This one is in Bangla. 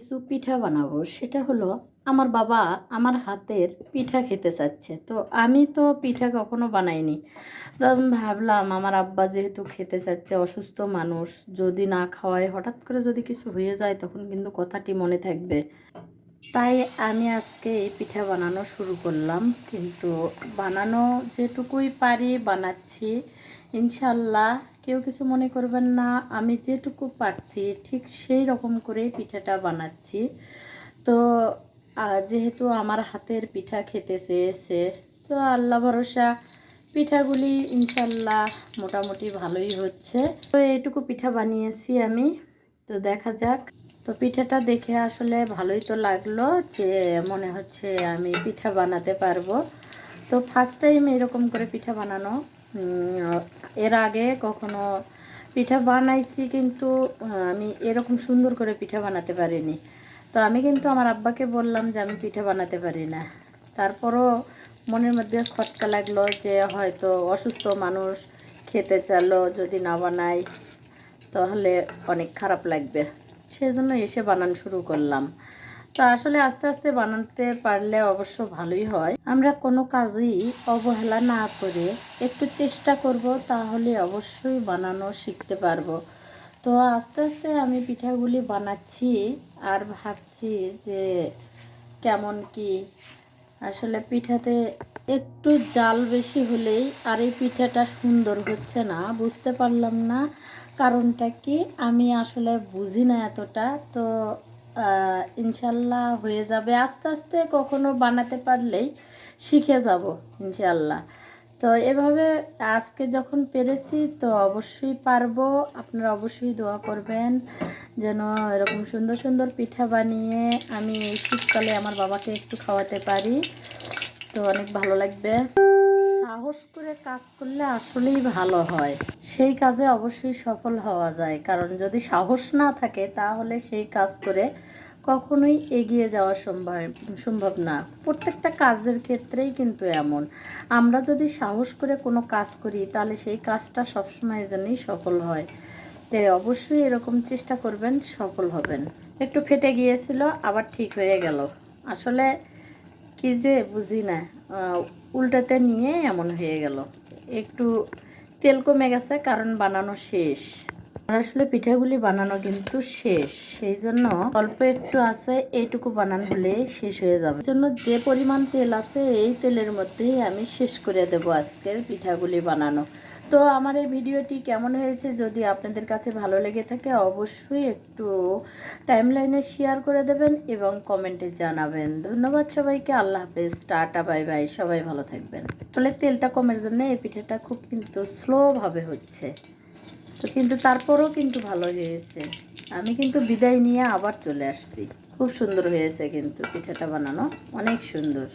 কিছু পিঠা বানাবো, সেটা হলো আমার বাবা আমার হাতের পিঠা খেতে চাচ্ছে। তো আমি তো পিঠা কখনো বানাইনি। তো ভাবলাম আমার আব্বা যেহেতু খেতে চাচ্ছে, অসুস্থ মানুষ, যদি না খাওয়ায়, হঠাৎ করে যদি কিছু হয়ে যায়, তখন কিন্তু কথাটি মনে থাকবে। তাই আমি আজকে এই পিঠা বানানো শুরু করলাম। কিন্তু বানানো যেটুকুই পারি বানাচ্ছি, ইনশাল্লাহ কেউ কিছু মনে করবেন না, আমি যেটুকু পারছি ঠিক সেই রকম করে পিঠাটা বানাচ্ছি। তো যেহেতু আমার হাতের পিঠা খেতে চেয়েছে, তো আল্লাহ ভরসা, পিঠাগুলি ইনশাল্লাহ মোটামুটি ভালোই হচ্ছে। তো এইটুকু পিঠা বানিয়েছি আমি, তো দেখা যাক। তো পিঠাটা দেখে আসলে ভালোই তো লাগল যে মনে হচ্ছে আমি পিঠা বানাতে পারব। তো ফার্স্ট টাইম এরকম করে পিঠা বানানো। এর আগে কখনো পিঠা বানাইছি কিন্তু আমি এরকম সুন্দর করে পিঠা বানাতে পারিনি। তো আমি কিন্তু আমার আব্বাকে বললাম যে আমি পিঠা বানাতে পারি না। তারপরও মনের মধ্যে খটকা লাগল যে হয়তো অসুস্থ মানুষ খেতে চালো যদি না বানাই তাহলে অনেক খারাপ লাগবে। সেজন্য এসে বানান শুরু করলাম। তো আসলে আস্তে আস্তে বানাতে পারলে অবশ্য ভালোই হয়। আমরা কোনো কাজই অবহেলা না করে একটু চেষ্টা করব, তাহলে অবশ্যই বানানো শিখতে পারব। তো আস্তে আস্তে আমি পিঠাগুলি বানাচ্ছি আর ভাবছি যে কেমন কি, আসলে পিঠাতে একটু জাল বেশি হলেই আর এই পিঠাটা সুন্দর হচ্ছে না, বুঝতে পারলাম না কারণটা কি আমি আসলে বুঝি না এতটা। তো ইনশাল্লাহ হয়ে যাবে। আস্তে আস্তে কখনো বানাতে পারলেই শিখে যাব ইনশাল্লাহ তো এভাবে আজকে যখন পেরেছি, তো অবশ্যই পারব। আপনারা অবশ্যই দোয়া করবেন যেন এরকম সুন্দর সুন্দর পিঠা বানিয়ে আমি শীতকালে আমার বাবাকে একটু খাওয়াতে পারি। তো অনেক ভালো লাগবে। সাহস করে কাজ করলে আসলেই ভালো হয়। সেই কাজে অবশ্যই সফল হওয়া যায়। কারণ যদি সাহস না থাকে, তাহলে সেই কাজ করে কখনোই এগিয়ে যাওয়া সম্ভব সম্ভব না। প্রত্যেকটা কাজের ক্ষেত্রেই কিন্তু এমন। আমরা যদি সাহস করে কোনো কাজ করি, তাহলে সেই কাজটা সবসময় জন্যই সফল হয়। তাই অবশ্যই এরকম চেষ্টা করবেন, সফল হবেন। একটু ফেটে গিয়েছিল, আবার ঠিক হয়ে গেল। আসলে কি যে বুঝি না উল্টাতে নিয়ে এমন হয়ে গেল। একটু তেল কমে গেছে, কারণ বানানো শেষ। আসলে পিঠাগুলি বানানো কিন্তু শেষ। সেই জন্য অল্প একটু আছে, এইটুকু বানান হলে শেষ হয়ে যাবে। জন্য যে পরিমাণ তেল আছে, এই তেলের মধ্যেই আমি শেষ করে দেব আজকের পিঠাগুলি বানানো। তো আমার এই ভিডিওটি কেমন হয়েছে যদি আপনাদের কাছে ভালো লেগে থাকে, অবশ্যই একটু টাইমলাইনে শেয়ার করে দেবেন এবং কমেন্টে জানাবেন। ধন্যবাদ সবাইকে, আল্লাহ হাফেজ, টাটা বাই বাই সবাই ভালো থাকবেন। আসলে তেলটা কমের জন্য এই পিঠাটা খুব কিন্তু স্লোভাবে হচ্ছে। তো কিন্তু তারপরেও কিন্তু ভালো হয়েছে। আমি কিন্তু বিদায় নিয়ে আবার চলে আসছি। খুব সুন্দর হয়েছে কিন্তু পিঠাটা বানানো, অনেক সুন্দর।